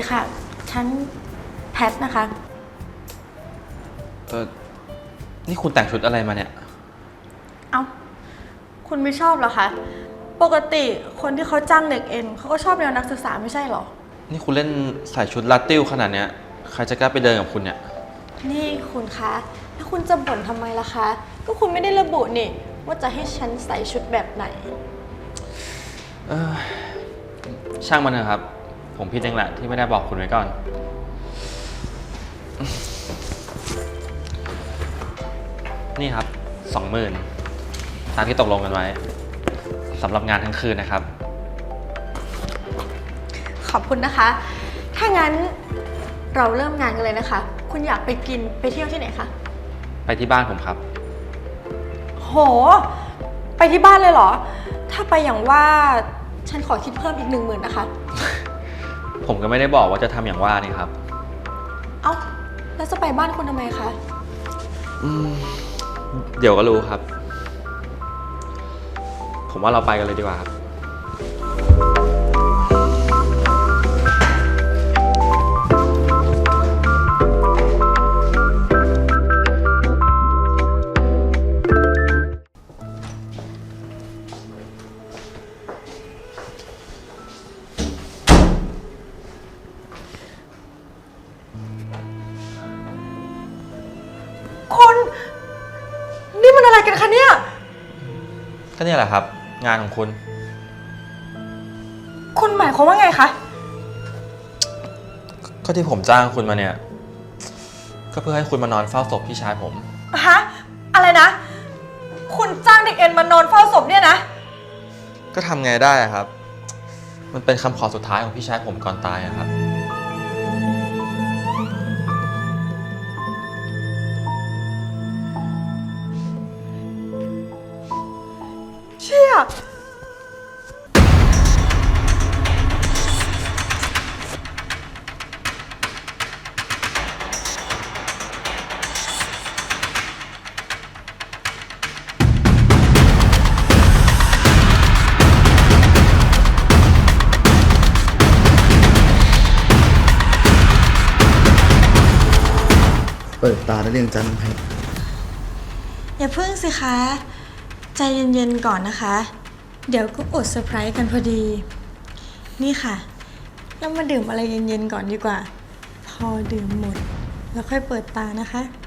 ดีค่ะ ฉันแพทนะคะ เออนี่คุณแต่งชุดอะไรมาเนี่ย เอ้า คุณไม่ชอบเหรอคะ ปกติคนที่เขาจ้างเด็กเอ็นเขาก็ชอบแนวนักศึกษาไม่ใช่เหรอ นี่คุณเล่นใส่ชุดลาติ้วขนาดเนี้ย ใครจะกล้าไปเดินกับคุณเนี่ย นี่คุณคะแล้วคุณจะบ่นทำไมล่ะคะ ก็คุณไม่ได้ระบุนี่ ว่าจะให้ฉันใส่ชุดแบบไหน เออช่างมันเถอะครับ ผมผิดเองแหละที่ไม่ได้บอกคุณไว้ก่อน นี่ครับสองหมื่นตามที่ตกลงกันไว้สำหรับงานทั้งคืนนะครับ ขอบคุณนะคะ ถ้างั้นเราเริ่มงานกันเลยนะคะ คุณอยากไปกินไปเที่ยวที่ไหนคะ ไปที่บ้านผมครับ โห ไปที่บ้านเลยเหรอ ถ้าไปอย่างว่าฉันขอคิดเพิ่มอีกหนึ่งหมื่นนะคะ ผมก็ไม่ได้บอกว่าจะทำอย่างว่านี่ครับ เอ้า แล้วจะไปบ้านคุณทำไมคะเดี๋ยวก็รู้ครับ ผมว่าเราไปกันเลยดีกว่าครับ งานของคุณ คุณหมายความว่าไงคะ ก็ที่ผมจ้างคุณมาเนี่ย ก็เพื่อให้คุณมานอนเฝ้าศพพี่ชายผม ฮะ อะไรนะ คุณจ้างเด็กเอ็นมานอนเฝ้าศพเนี่ยนะ ก็ทำไงได้อะครับ มันเป็นคำขอสุดท้ายของพี่ชายผมก่อนตายอะครับ ชี่ยเปิดตาได้เรียงจันทร์ให้อย่าพึ่งสิคะ ใจเย็นๆก่อนนะคะ เดี๋ยวก็อดเซอร์ไพรส์กันพอดี นี่ค่ะ เรามาดื่มอะไรเย็นๆก่อนดีกว่า พอดื่มหมด แล้วค่อยเปิดตานะคะค่ะ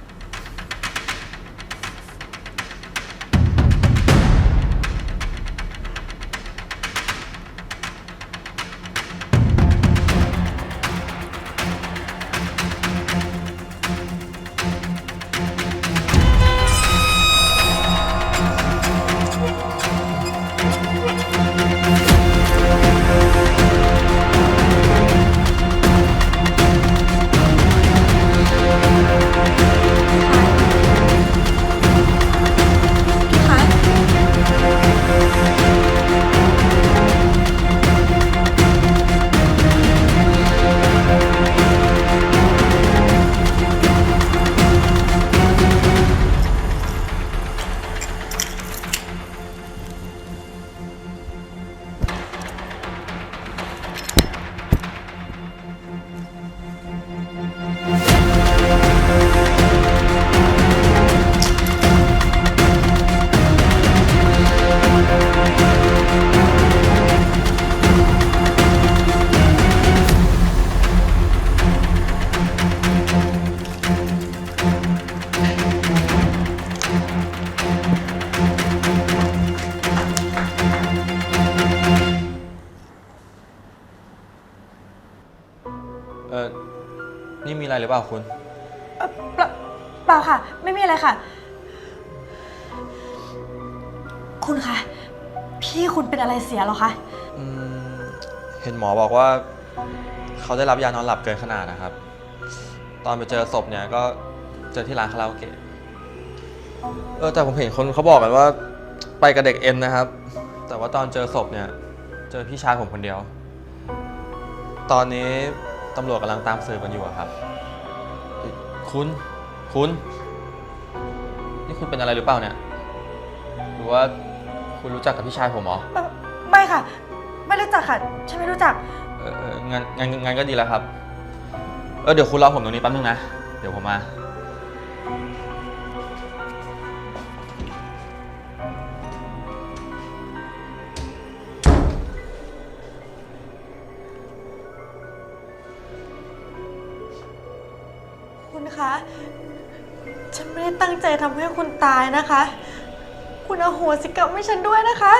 ว่าเขาได้รับยานอนหลับเกินขนาดนะครับ ตอนไปเจอศพเนี่ยก็เจอที่ร้านคาราโอเกะเออแต่ผมเห็นคนเขาบอกกันว่าไปกับเด็กเอ็นนะครับ แต่ว่าตอนเจอศพเนี่ย เจอพี่ชายผมคนเดียว ตอนนี้ตำรวจกำลังตามสืบกันอยู่อะครับ คุณคุณ นี่คุณเป็นอะไรหรือเปล่าเนี่ย หรือว่าคุณรู้จักกับพี่ชายผมเหรอ ไม่ค่ะ ไม่รู้จักค่ะ ฉันไม่รู้จัก เออเอองั้นงั้นงั้นก็ดีแล้วครับ เออเดี๋ยวคุณรอผมตรงนี้แป๊บนึงนะ เดี๋ยวผมมา คุณคะ ฉันไม่ได้ตั้งใจทำให้คุณตายนะคะ คุณอโหสิกรรมให้ฉันด้วยนะคะ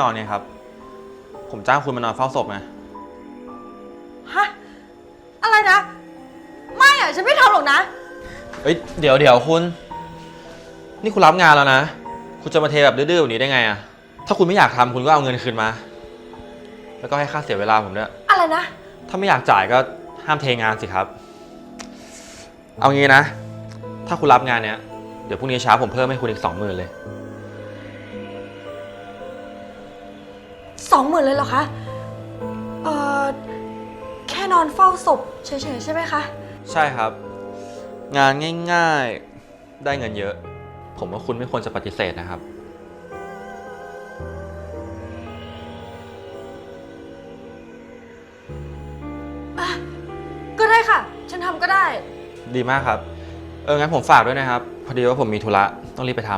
นอนเนี่ยครับ ผมจ้างคุณมานอนเฝ้าศพไงฮะ อะไรนะ ไม่อะฉันไม่ทำหรอกนะ เอ้ยเดี๋ยวเดี๋ยวคุณ นี่คุณรับงานแล้วนะ คุณจะมาเทแบบดื้อๆแบบนี้ได้ไงอะถ้าคุณไม่อยากทำคุณก็เอาเงินคืนมา แล้วก็ให้ค่าเสียเวลาผมด้วย อะไรนะ ถ้าไม่อยากจ่ายก็ห้ามเทงานสิครับ เอางี้นะ ถ้าคุณรับงานเนี้ย เดี๋ยวพรุ่งนี้เช้าผมเพิ่มให้คุณอีกสองหมื่นเลย องหมื่นเลยเหรอคะ เอ่อ แค่นอนเฝ้าศพเฉยๆใช่ไหมคะ ใช่ครับ งานง่ายๆ ได้เงินเยอะ ผมว่าคุณไม่ควรจะปฏิเสธนะครับ ก็ได้ค่ะ ฉันทำก็ได้ ดีมากครับ เอองั้นผมฝากด้วยนะครับ พอดีว่าผมมีธุระต้องรีบไปท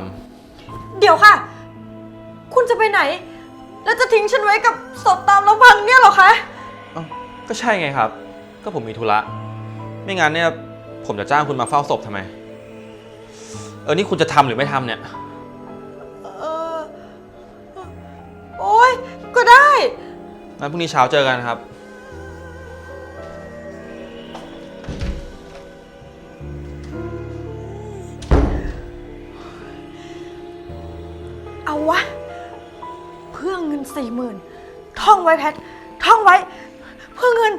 ำ เดี๋ยวค่ะ คุณจะไปไหน แล้วจะทิ้งฉันไว้กับศพตามลำพังเนี่ยเหรอคะ เอ้าก็ใช่ไงครับ ก็ผมมีธุระ ไม่งั้นเนี่ยผมจะจ้างคุณมาเฝ้าศพทำไม เออ นี่คุณจะทำหรือไม่ทำเนี่ย เออ โอ๊ย ก็ได้ งั้นพรุ่งนี้เช้าเจอกันครับ เอาวะเพื่อเงิน สี่หมื่นท่องไว้แพท ท่องไว้ เพื่อเงิน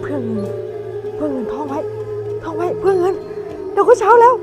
เพื่อเงิน เพื่อเงินท่องไว้ ท่องไว้ เพื่อเงิน เดี๋ยวก็เช้าแล้ว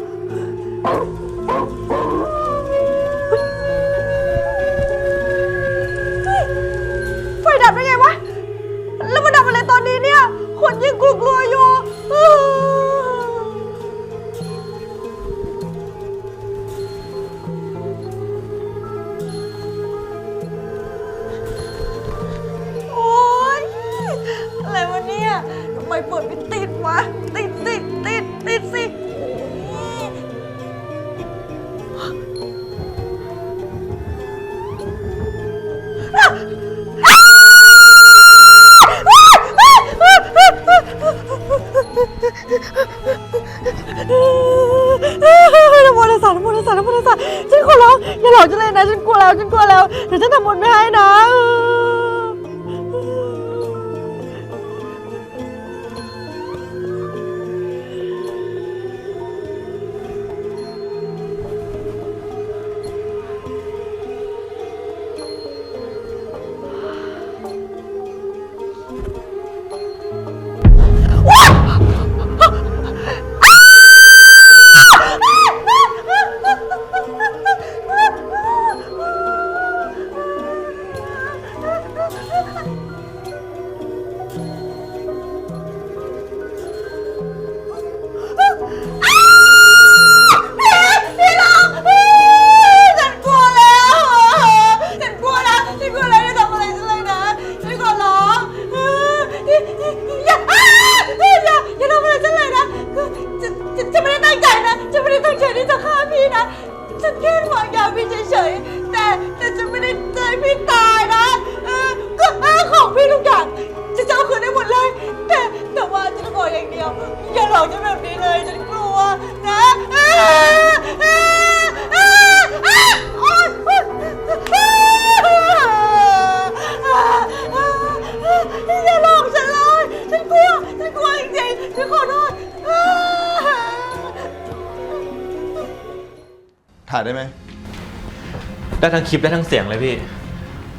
ได้ไหมได้ทั้งคลิปได้ทั้งเสียงเลยพี่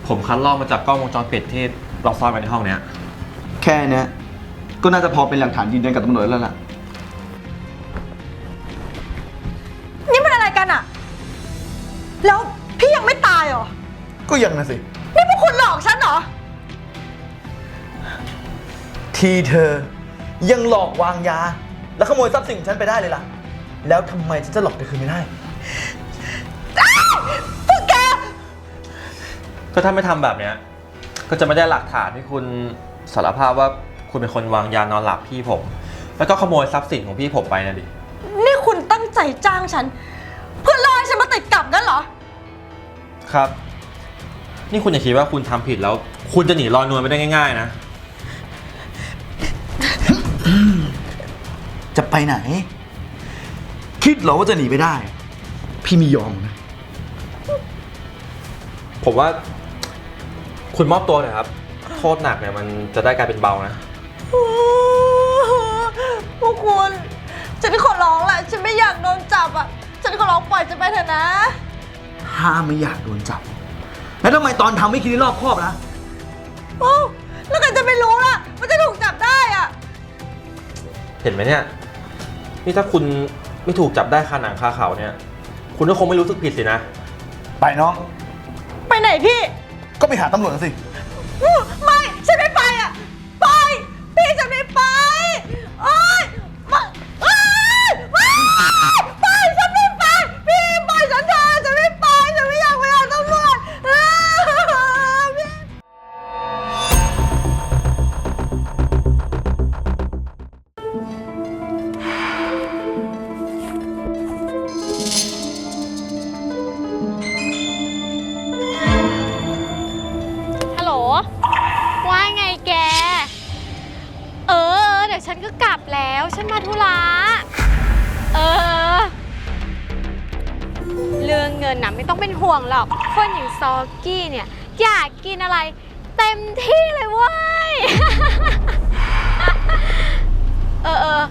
ผมคัดลอกมาจากกล้องวงจรปิดที่เราซ่อนไว้ในห้องเนี้ย แค่เนี้ยก็น่าจะพอเป็นหลักฐานยืนยันกับตำรวจแล้วล่ะ นี่มันอะไรกันอะแล้วพี่ยังไม่ตายเหรอ ก็ยังนะสิ นี่พวกคุณหลอกฉันเหรอ ทีเธอยังหลอกวางยา แล้วขโมยทรัพย์สินของฉันไปได้เลยล่ะ แล้วทำไมฉันจะหลอกเธอคืนไม่ได้ ก็ถ้าไม่ทำแบบเนี้ย ก็จะไม่ได้หลักฐานที่คุณสารภาพว่าคุณเป็นคนวางยานอนหลับพี่ผม แล้วก็ขโมยทรัพย์สินของพี่ผมไปนะดิ นี่คุณตั้งใจจ้างฉัน เพื่อล่อให้ฉันมาติดกับงั้นเหรอ ครับ นี่คุณอย่าคิดว่าคุณทำผิดแล้ว คุณจะหนีลอยนวลไปได้ง่าย ๆ นะ จะไปไหน คิดเหรอว่าจะหนีไปได้ พี่ไมียอมนะ ผมว่า คุณมอบตัวเถอะครับ โทษหนักเนี่ยมันจะได้กลายเป็นเบานะ พวกคุณ ฉันขอร้องแหละ ฉันไม่อยากโดนจับอะ ฉันขอร้องปล่อยฉันไปเถอะนะ ถ้าไม่อยากโดนจับ แล้วทำไมตอนทำไม่คิดให้รอบคอบนะ โอ้แล้วใครจะไปรู้ล่ะว่าจะถูกจับได้อะ เห็นไหมเนี่ย นี่ถ้าคุณไม่ถูกจับได้คาหนังคาเขาเนี่ย คุณก็คงไม่รู้สึกผิดสินะ ไปน้อง ไปไหนพี่ ก็ไปหาตำรวจนะสิ ว่าไงแก เออ เดี๋ยวฉันก็กลับแล้ว ฉันมาธุระ เออ เรื่องเงินนะไม่ต้องเป็นห่วงหรอก คนอย่างซอกี้เนี่ย อยากกินอะไร เต็มที่เลยเว้ย เออเออ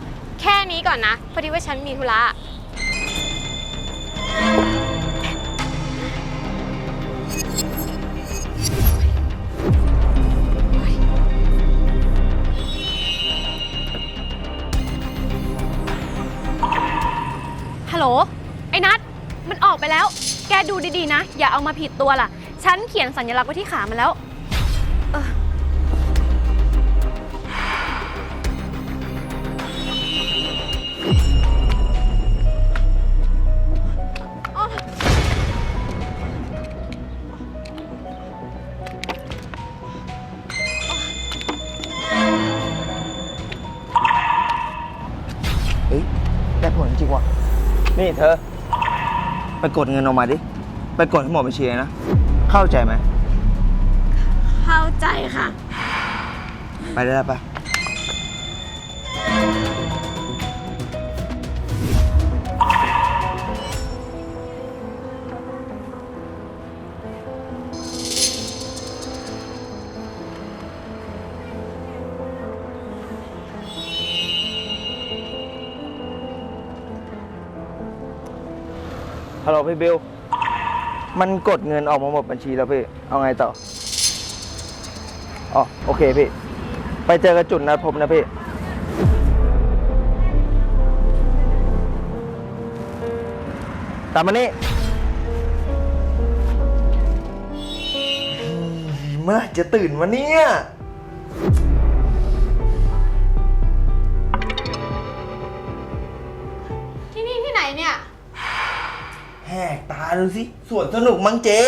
แค่นี้ก่อนนะ พอดีว่าฉันมีธุระ ลโหล ไอ้นัทมันออกไปแล้ว แกดูดีๆนะ อย่าเอามาผิดตัวล่ะ ฉันเขียนสัญลักษณ์ไว้ที่ขามันแล้ว เธอ ไปกดเงินออกมาดิ ไปกดให้หมดบัญชีเลยนะ เข้าใจไหม เข้าใจค่ะ ไปได้แล้วปะ ฮัลโหลพี่บิวมันกดเงินออกมาหมดบัญชีแล้วพี่ เอาไงต่ออ๋อโอเคพี่ ไปเจอกันจุดนัดพบนะพี่ตามมานี่เมื่อไหร่จะตื่นวะเนี่ย กตาดูสิสวนสนุกมั้งเจ๊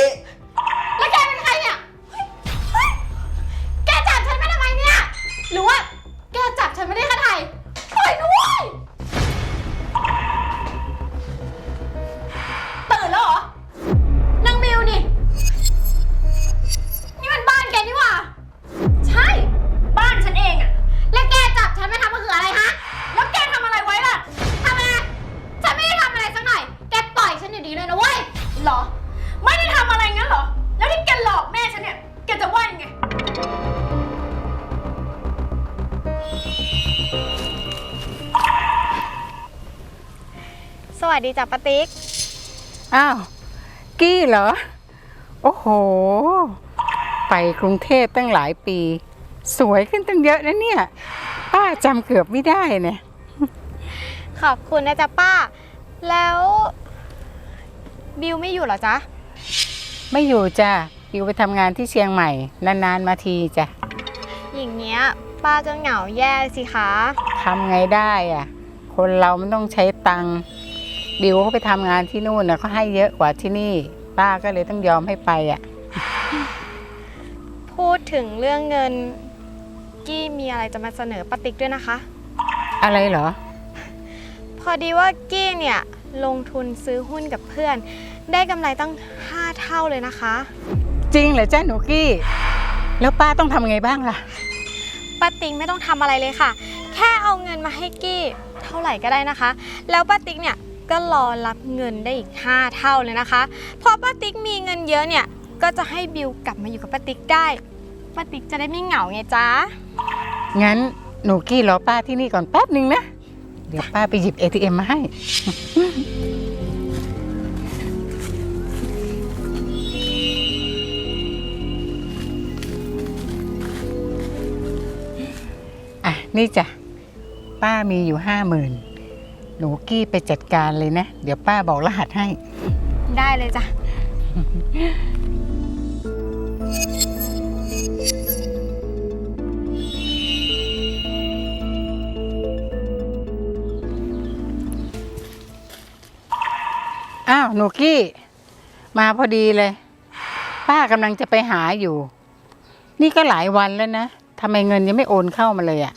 จ้ะปาติ๊ก อ้าว กี้เหรอ โอ้โห ไปกรุงเทพตั้งหลายปี สวยขึ้นตั้งเยอะนะเนี่ย ป้าจำเกือบไม่ได้เนี่ย ขอบคุณนะจ๊ะป้า แล้วบิวไม่อยู่เหรอจ๊ะ ไม่อยู่จ้ะอยู่ไปทำงานที่เชียงใหม่ นาน ๆ มาทีจ้ะ อย่างเงี้ย ป้าก็เหงาแย่สิคะ ทำไงได้อะคนเรามันต้องใช้ตังค์ บิวเขาไปทำงานที่นู่นนะเขาให้เยอะกว่าที่นี่ ป้าก็เลยต้องยอมให้ไปอะ พูดถึงเรื่องเงิน กี้มีอะไรจะมาเสนอป้าติ๊กด้วยนะคะ อะไรเหรอ พอดีว่ากี้เนี่ยลงทุนซื้อหุ้นกับเพื่อน ได้กำไรตั้ง 5 เท่าเลยนะคะ จริงเหรอจ้าหนูกี้ แล้วป้าต้องทำไงบ้างล่ะป้าติ๊กไม่ต้องทำอะไรเลยค่ะ แค่เอาเงินมาให้กี้เท่าไหร่ก็ได้นะคะ แล้วป้าติ๊กเนี่ย ก็รอรับเงินได้อีก 5 เท่าเลยนะคะพอป้าติ๊กมีเงินเยอะเนี่ย ก็จะให้บิวกลับมาอยู่กับป้าติ๊กได้ป้าติ๊กจะได้ไม่เหงาไงจ๊ะงั้นหนูกี้รอป้าที่นี่ก่อนแป๊บหนึ่งนะ เดี๋ยวป้าไปหยิบ ATM มาให้ อะ นี่จ้ะ ป้ามีอยู่ห้าหมื่น หนูกี้ไปจัดการเลยนะ เดี๋ยวป้าบอกรหัสให้ ได้เลยจ้ะ อ้าวหนูกี้ มาพอดีเลย ป้ากำลังจะไปหาอยู่ นี่ก็หลายวันแล้วนะทำไมเงินยังไม่โอนเข้ามาเลยอะ่ะ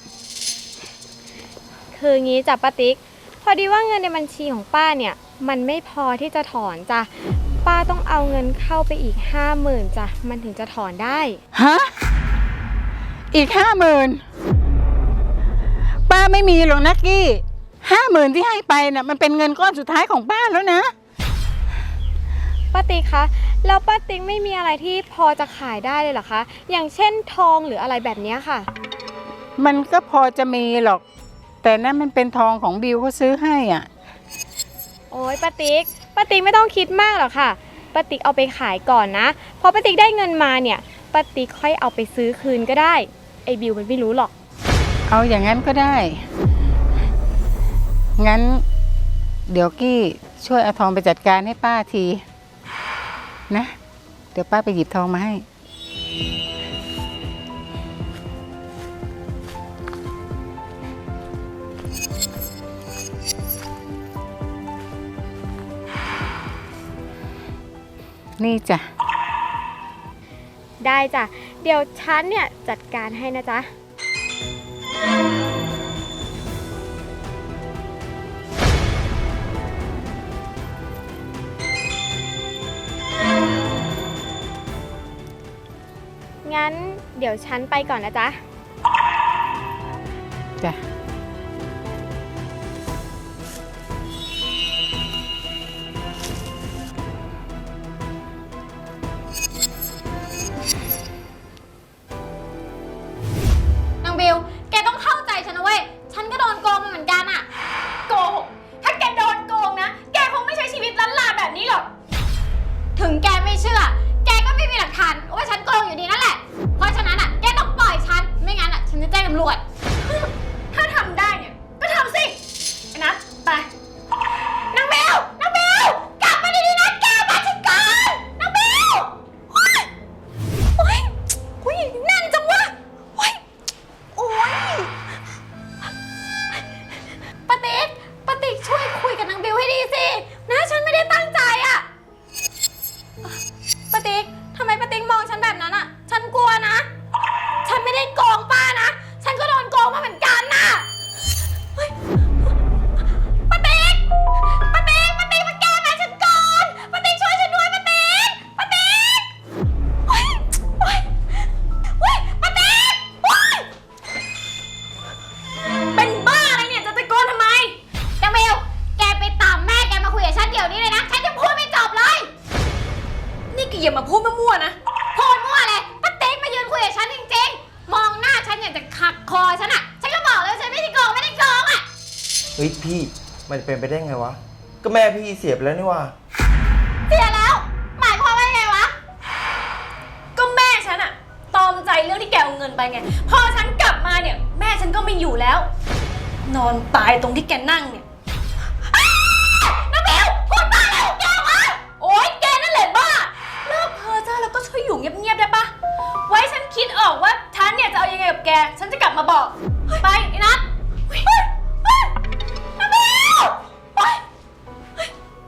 คืองี้จ้ะป้าติ๊ก พอดีว่าเงินในบัญชีของป้าเนี่ย มันไม่พอที่จะถอนจ้ะ ป้าต้องเอาเงินเข้าไปอีกห้าหมื่นจ้ะ มันถึงจะถอนได้ ฮะ อีกห้าหมื่นป้าไม่มีหรอกนักกี้ห้าหมื่นที่ให้ไปน่ะมันเป็นเงินก้อนสุดท้ายของป้าแล้วนะ ป้าติ๊กคะ แล้วป้าติ๊กไม่มีอะไรที่พอจะขายได้เลยเหรอคะ อย่างเช่นทองหรืออะไรแบบเนี้ยค่ะ มันก็พอจะมีหรอก แต่นั่นมันเป็นทองของบิวเขาซื้อให้อะ โอ้ยป้าติ๊กป้าติ๊กไม่ต้องคิดมากหรอกค่ะป้าติ๊กเอาไปขายก่อนนะพอป้าติ๊กได้เงินมาเนี่ยป้าติ๊กค่อยเอาไปซื้อคืนก็ได้ไอ้บิวมันไม่รู้หรอก เอาอย่างนั้นก็ได้ งั้น เดี๋ยวกี้ช่วยเอาทองไปจัดการให้ป้าที นะ เดี๋ยวป้าไปหยิบทองมาให้ นี่จ้ะ ได้จ้ะ เดี๋ยวฉันเนี่ยจัดการให้นะจ๊ะ งั้นเดี๋ยวฉันไปก่อนนะจ๊ะจ้ะ มันจะเป็นไปได้ไงวะ ก็แม่พี่เสียไปแล้วนี่ว่า เสียแล้ว หมายความว่าไงวะ ก็แม่ฉันอะงินไปไง พอฉันกลับมาเนี่ย แม่ฉันก็ไม่อยู่แล้ว นอนตายตรงที่แกนั่งเนี่ยอ้าวน้าเบลพูดบ้าอะไรของแกวะโอ๊ยแกนั่นแหละบ้าเลิกเพ้อเจ้าแล้วก็ช่วยอยู่เงียบๆได้ปะไว้ฉันคิดออกว่าฉันเนี่ยจะเอายังไงกับแก ฉันจะกลับมาบอก ไปไอ้นัท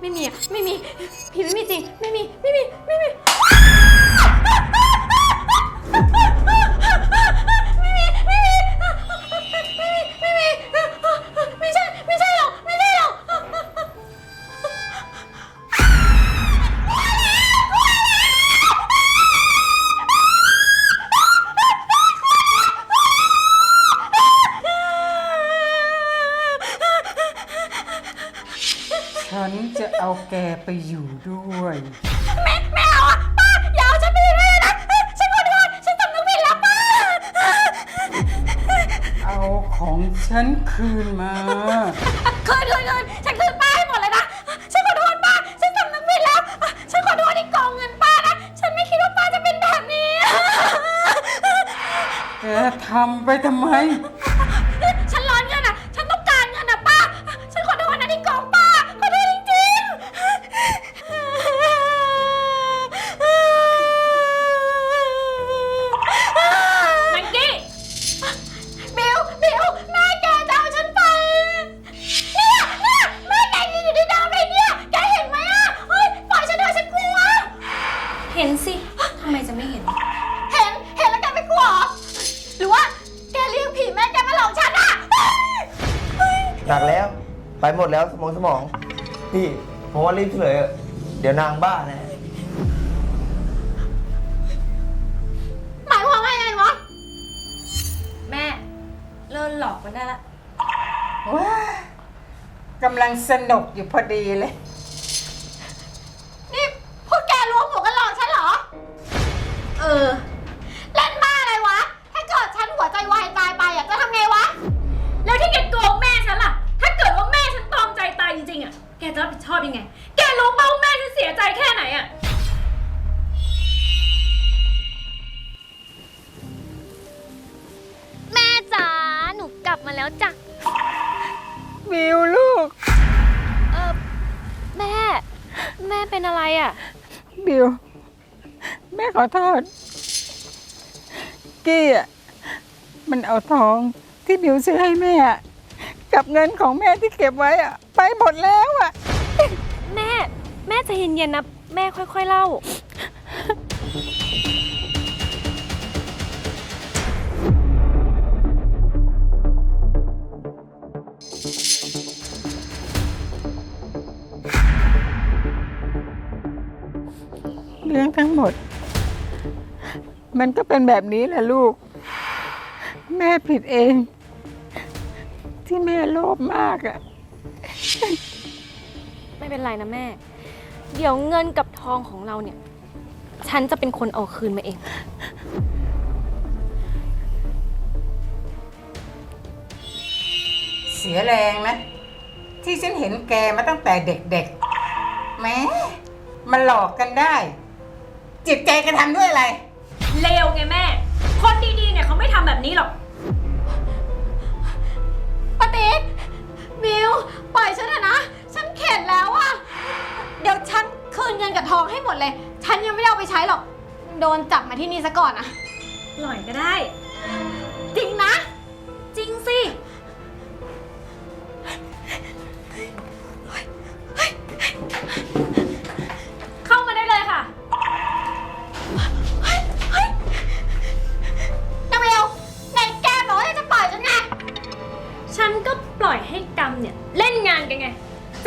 ไม่มีอะไม่มีผีไม่มีจริง ไม่มี ไม่มี ไม่มี คืนมา คืนคืนคืนฉันคืนป้าให้หมดเลยนะ ฉันขอโทษป้า ฉันสำนึกผิดแล้ว ฉันขอโทษที่โกองเงินป้านะ ฉันไม่คิดว่าป้าจะเป็นแบบนี้ แกทำไปทำไม พี่ผมว่ารีบเฉลยเถอะเดี๋ยวนางบ้าแนะหมายความว่าไงวะ แม่เลิกหลอกมันได้ละว้ากำลังสนุกอยู่พอดีเลย นี่พวกแกรวมหัวกันหลอกฉันเหรอ เออ ม่ขอโทษกี้อะมันเอาทองที่บิวซื้อให้แม่อะกับเงินของแม่ที่เก็บไว้อะ ไปหมดแล้วอะ แม่ แม่ใจะเย็นๆนะ แม่ค่อยๆเล่า เรื่องทั้งหมด มันก็เป็นแบบนี้แหละลูก แม่ผิดเอง ที่แม่โลภมากอะไม่เป็นไรนะแม่ เดี๋ยวเงินกับทองของเราเนี่ย ฉันจะเป็นคนเอาคืนมาเอง เสียแรงนะ ที่ฉันเห็นแกมาตั้งแต่เด็กๆแหม้มาหลอกกันได้ จิตใจกระทำด้วยอะไร เลวไงแม่ คนดีๆเนี่ยเขาไม่ทำแบบนี้หรอก ปาติ๊กบิวปล่อยฉันเถอะนะ ฉันเข็ดแล้วอะเดี๋ยวฉันคืนเงินกับทองให้หมดเลย ฉันยังไม่ได้เอาไปใช้หรอก โดนจับมาที่นี่ซะก่อนนะปล่อยก็ได้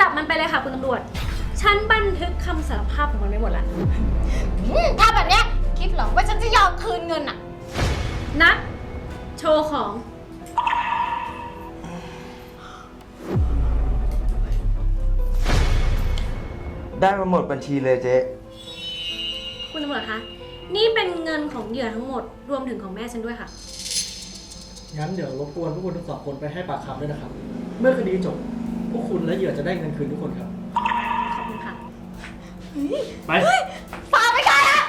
บมันไปเลยค่ะคุณตำรวจ ฉันบันทึกคำสารภาพของมันไว้หมดแล้วถ้าแบบเนี้ยคิดเหรอว่าฉันจะยอมคืนเงินอะนัดโชว์ของ ได้มาหมดบัญชีเลยเจ๊ คุณตำรวจคะ นี่เป็นเงินของเหยื่อทั้งหมด รวมถึงของแม่ฉันด้วยค่ะ งั้นเดี๋ยวรบกวนพวกคุณทั้งสองคนไปให้ปากคำด้วยนะครับ เมื่อคดีจบ พวกคุณและเหยื่อจะได้เงินคืนทุกคนครับ ขอบคุณค่ะ ไปฝากไปก่อนอะ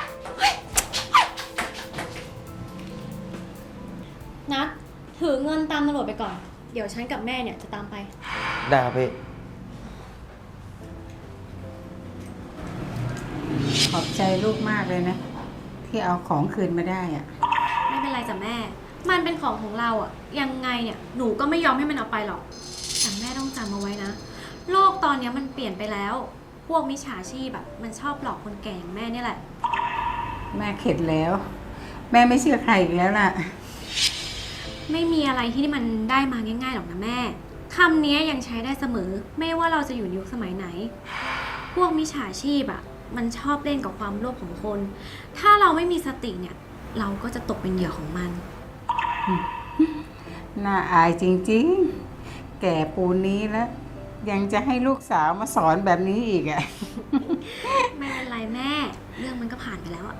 งินตามตำรวจไปก่อน เดี๋ยวฉันกับแม่เนี่ยจะตามไป ได้ครับพี่ ขอบใจลูกมากเลยนะ ที่เอาของคืนมาได้อะไม่เป็นไรจ้ะแม่ มันเป็นของของเราอะยังไงเนี่ย หนูก็ไม่ยอมให้มันเอาไปหรอก แต่แม่ต้องจำเอาไว้นะ โลกตอนเนี้ยมันเปลี่ยนไปแล้ว พวกมิจฉาชีพแบบมันชอบหลอกคนแก่อย่างแม่เนี่ยแหละ แม่เข็ดแล้ว แม่ไม่เชื่อใครอีกแล้วล่ะ ไม่มีอะไรที่มันได้มาง่ายๆหรอกนะแม่คำนี้ยังใช้ได้เสมอ ไม่ว่าเราจะอยู่ในยุคสมัยไหน พวกมิจฉาชีพอะมันชอบเล่นกับความโลภของคน ถ้าเราไม่มีสติเนี่ย เราก็จะตกเป็นเหยื่อของมัน น่าอายจริง ๆ แก่ปูนี้แล้ว ยังจะให้ลูกสาวมาสอนแบบนี้อีกอะ่ะ ไม่เป็นไรแม่ เรื่องมันก็ผ่านไปแล้วอะ